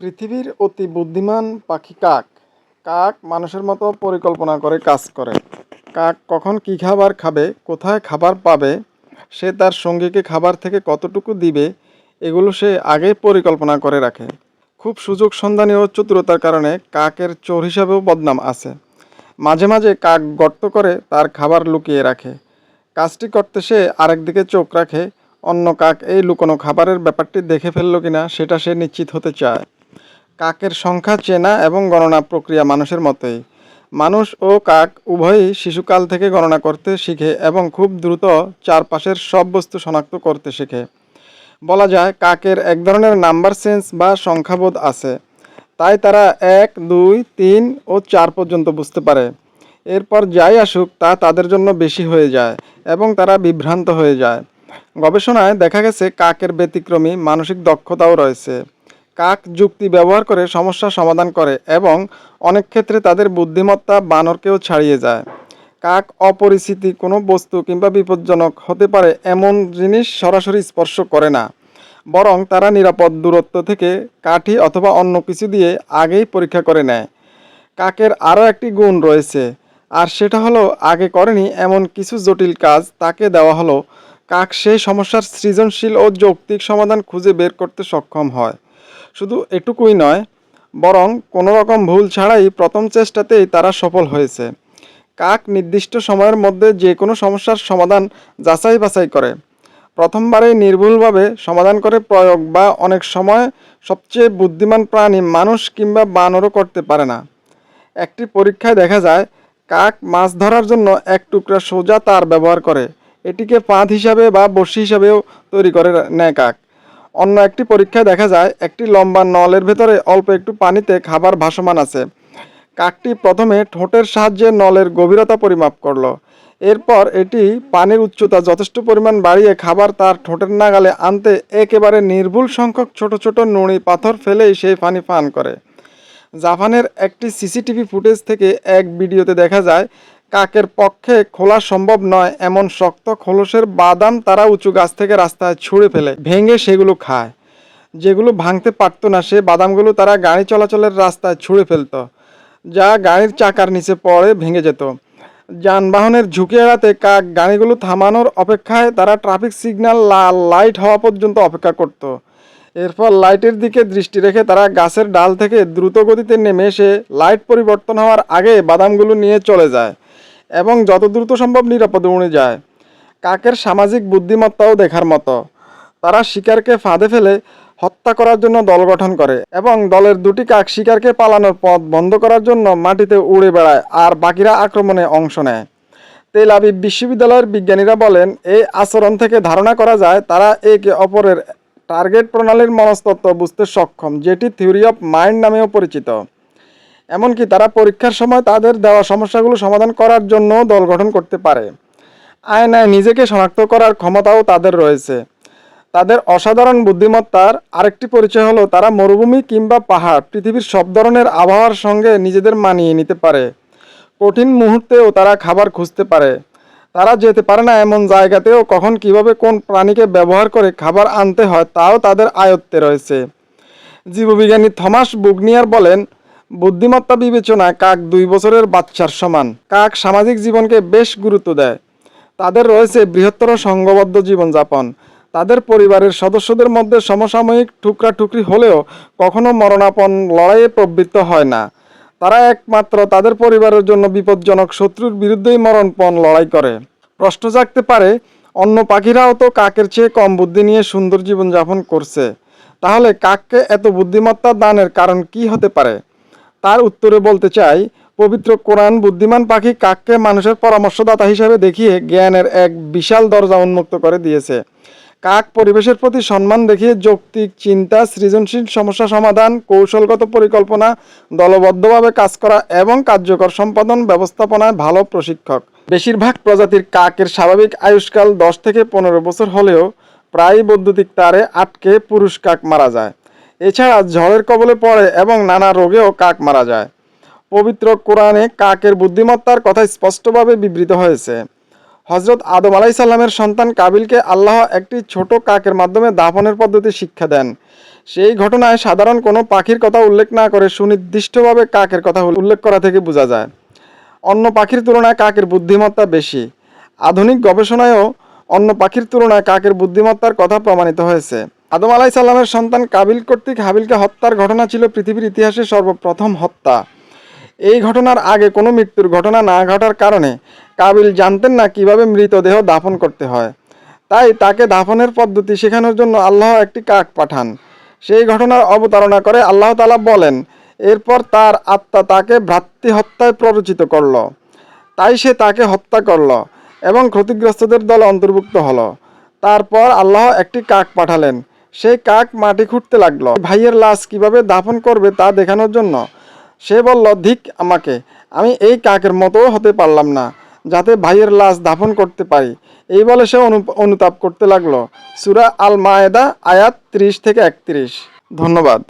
পৃথিবীর অতি বুদ্ধিমান পাখি কাক। কাক মানুষের মতো পরিকল্পনা করে কাজ করে। কাক কখন কী খাবার খাবে, কোথায় খাবার পাবে, সে তার সঙ্গীকে খাবার থেকে কতটুকু দিবে, এগুলো সে আগেই পরিকল্পনা করে রাখে। খুব সুযোগ সন্ধানী ও চতুরতার কারণে কাকের চোর হিসাবেও বদনাম আছে। মাঝে মাঝে কাক গর্ত করে তার খাবার লুকিয়ে রাখে। কাজটি করতে সে আরেকদিকে চোখ রাখে। অন্য কাক এই লুকোনো খাবারের ব্যাপারটি দেখে ফেলল কিনা, সেটা সে নিশ্চিত হতে চায়। কাকের সংখ্যা, চেনা এবং গণনা প্রক্রিয়া মানুষের মতোই মানুষ ও কাক উভয়ই শিশুকাল থেকে গণনা করতে শিখে এবং খুব দ্রুত চারপাশের সব বস্তু শনাক্ত করতে শেখে। বলা যায়, কাকের এক ধরনের নাম্বার সেন্স বা সংখ্যাবোধ আছে। তাই তারা এক, দুই, তিন ও চার পর্যন্ত বুঝতে পারে। এরপর যাই আসুক, তা তাদের জন্য বেশি হয়ে যায় এবং তারা বিভ্রান্ত হয়ে যায়। গবেষণায় দেখা গেছে, কাকের ব্যতিক্রমী মানসিক দক্ষতাও রয়েছে। কাক যুক্তি ব্যবহার করে সমস্যা সমাধান করে এবং অনেক ক্ষেত্রে তাদের বুদ্ধিমত্তা বানরকেও ছাড়িয়ে যায়। কাক অপরিচিতি কোনো বস্তু কিংবা বিপজ্জনক হতে পারে এমন জিনিস সরাসরি স্পর্শ করে না। বরং তারা নিরাপদ দূরত্ব থেকে কাঠি অথবা অন্য কিছু দিয়ে আগেই পরীক্ষা করে নেয়। কাকের আরও একটি গুণ রয়েছে, আর সেটা হলো আগে করেনি এমন কিছু জটিল কাজ তাকে দেওয়া হলো। কাক সেই সমস্যার সৃজনশীল ও যৌক্তিক সমাধান খুঁজে বের করতে সক্ষম হয়। শুধু এটুকুই নয়, বরং কোনো রকম ভুল ছাড়াই প্রথম চেষ্টাতেই তারা সফল হয়েছে। কাক নির্দিষ্ট সময়ের মধ্যে যে কোনো সমস্যার সমাধান যাচাই বাছাই করে। প্রথমবারেই নির্ভুলভাবে সমাধান করে প্রয়োগ বা অনেক সময় সবচেয়ে বুদ্ধিমান প্রাণী মানুষ কিংবা বানরও করতে পারে না। একটি পরীক্ষায় দেখা যায়, কাক মাছ ধরার জন্য এক টুকরা সোজা তার ব্যবহার করে। এটিকে ফাঁদ হিসাবে বা বড়শি হিসাবেও তৈরি করে নেয় কাক। অন্য একটি পরীক্ষায় দেখা যায়, একটি লম্বা নলের ভেতরে অল্প একটু পানিতে খাবার ভাসমান আছে। কাকটি প্রথমে ঠোঁটের সাহায্যে নলের গভীরতা পরিমাপ করল। এরপর এটি পানির উচ্চতা যথেষ্ট পরিমাণ বাড়িয়ে খাবার তার ঠোঁটের নাগালে আনতে একেবারে নির্ভুল সংখ্যক ছোট ছোট নুড়ি পাথর ফেলেই সেই পানি পান করে। জাপানের একটি সিসিটিভি ফুটেজ থেকে এক ভিডিওতে দেখা যায় কাকের পক্ষে খোলা সম্ভব নয়, এমন শক্ত খোলসের বাদাম তারা উঁচু গাছ থেকে রাস্তায় ছুঁড়ে ফেলে, ভেঙে সেগুলো খায়। যেগুলো ভাঙতে পারতো না, সে বাদামগুলো তারা গাড়ি চলাচলের রাস্তায় ছুঁড়ে ফেলতো, যা গাড়ির চাকার নিচে পড়ে ভেঙে যেত। যানবাহনের ঝুঁকি এড়াতে কাক গাড়িগুলো থামানোর অপেক্ষায় তারা ট্রাফিক সিগন্যাল লাল লাইট হওয়া পর্যন্ত অপেক্ষা করত। এরপর লাইটের দিকে দৃষ্টি রেখে তারা গাছের ডাল থেকে দ্রুত গতিতে নেমে এসে লাইট পরিবর্তন হওয়ার আগে বাদামগুলো নিয়ে চলে যায়। এবং যত দ্রুত সম্ভব নিরাপদে উড়ে যায়। কাকের সামাজিক বুদ্ধিমত্তাও দেখার মতো। তারা শিকারকে ফাঁদে ফেলে হত্যা করার জন্য দল গঠন করে এবং দলের দুটি কাক শিকারকে পালানোর পথ বন্ধ করার জন্য মাটিতে উড়ে বেড়ায় আর বাকিরা আক্রমণে অংশ নেয়। তেল আবিব বিশ্ববিদ্যালয়ের বিজ্ঞানীরা বলেন, এই আচরণ থেকে ধারণা করা যায় তারা একে অপরের টার্গেট প্রণালীর মনস্তত্ত্ব বুঝতে সক্ষম, যেটি থিওরি অফ মাইন্ড নামেও পরিচিত। এমনকি তারা পরীক্ষার সময় তাদের দেওয়া সমস্যাগুলো সমাধান করার জন্য দল গঠন করতে পারে। আয়নায় নিজেকে শনাক্ত করার ক্ষমতাও তাদের রয়েছে। তাদের অসাধারণ বুদ্ধিমত্তার আরেকটি পরিচয় হলো তারা মরুভূমি কিংবা পাহাড়, পৃথিবীর সব ধরনের আবহাওয়ার সঙ্গে নিজেদের মানিয়ে নিতে পারে। কঠিন মুহূর্তেও তারা খাবার খুঁজতে পারে। তারা যেতে পারে না এমন জায়গাতেও কখন, কীভাবে, কোন প্রাণীকে ব্যবহার করে খাবার আনতে হয় তাও তাদের আয়ত্তে রয়েছে। জীববিজ্ঞানী থমাস বুগনিয়ার বলেন বুদ্ধিমত্তা বিবেচনায় কাক দুই বছরের বাচ্চার সমান। কাক সামাজিক জীবনকে বেশ গুরুত্ব দেয়। তাদের রয়েছে বৃহত্তর সংঘবদ্ধ জীবনযাপন। তাদের পরিবারের সদস্যদের মধ্যে সমসাময়িক টুকরা-টুকরি হলেও কখনো মরণাপন্ন লড়াইয়ে প্রবৃত্ত হয় না। তারা একমাত্র তাদের পরিবারের জন্য বিপজ্জনক শত্রুর বিরুদ্ধেই মরণপণ লড়াই করে। প্রশ্ন জাগতে পারে, অন্য পাখিরাও তো কাকের চেয়ে কম বুদ্ধি নিয়ে সুন্দর জীবনযাপন করছে। তাহলে কাককে এত বুদ্ধিমত্তা দানের কারণ কি হতে পারে? তার উত্তরে বলতে চাই, পবিত্র কোরআন বুদ্ধিমান পাখি কাককে মানুষের পরামর্শদাতা হিসেবে দেখিয়ে জ্ঞানের এক বিশাল দরজা উন্মুক্ত করে দিয়েছে। কাক পরিবেশের প্রতি সম্মান দেখিয়ে যৌক্তিক চিন্তা, সৃজনশীল সমস্যা সমাধান, কৌশলগত পরিকল্পনা, দলবদ্ধভাবে কাজ করা এবং কার্যকর সম্পাদন ব্যবস্থাপনায় ভালো প্রশিক্ষক। বেশিরভাগ প্রজাতির কাকের স্বাভাবিক আয়ুষ্কাল দশ থেকে পনেরো বছর হলেও প্রায় বৈদ্যুতিক তারে আটকে পুরুষ কাক মারা যায়। এছাড়া ঝড়ের কবলে পড়ে এবং নানা রোগেও কাক মারা যায়। পবিত্র কোরআনে কাকের বুদ্ধিমত্তার কথা স্পষ্টভাবে বিবৃত হয়েছে। হজরত আদম আলাইসাল্লামের সন্তান কাবিলকে আল্লাহ একটি ছোট কাকের মাধ্যমে দাফনের পদ্ধতি শিক্ষা দেন। সেই ঘটনায় সাধারণ কোনো পাখির কথা উল্লেখ না করে সুনির্দিষ্টভাবে কাকের কথা উল্লেখ করা থেকে বোঝা যায়। অন্য পাখির তুলনায় কাকের বুদ্ধিমত্তা বেশি। আধুনিক গবেষণায়ও অন্য পাখির তুলনায় কাকের বুদ্ধিমত্তার কথা প্রমাণিত হয়েছে। আদম আলাই সাল্লামের সন্তান কাবিল কর্তৃক হাবিলকে হত্যার ঘটনা ছিল পৃথিবীর ইতিহাসে সর্বপ্রথম হত্যা। এই ঘটনার আগে কোনো মৃত্যুর ঘটনা না ঘটার কারণে কাবিল জানতেন না কীভাবে মৃতদেহ দাফন করতে হয়। তাই তাকে দাফনের পদ্ধতি শেখানোর জন্য আল্লাহ একটি কাক পাঠান। সেই ঘটনার অবতারণা করে আল্লাহ তাআলা বলেন, এরপর তার আত্মা তাকে ভ্রাতৃ হত্যায় প্ররোচিত করল। তাই সে তাকে হত্যা করল এবং ক্ষতিগ্রস্তদের দল অন্তর্ভুক্ত হলো। তারপর আল্লাহ একটি কাক পাঠালেন। সেই কাক মাটি খুঁড়তে লাগল। ভাইয়ের লাশ কীভাবে দাফন করবে তা দেখানোর জন্য সে বলল, ধিক আমাকে, আমি এই কাকের মতো হতে পারলাম না, যাতে ভাইয়ের লাশ দাফন করতে পারি। এই বলে সে অনু- অনুতাপ করতে লাগল। সুরা আল মায়েদা আয়াত ত্রিশ থেকে একত্রিশ। ধন্যবাদ।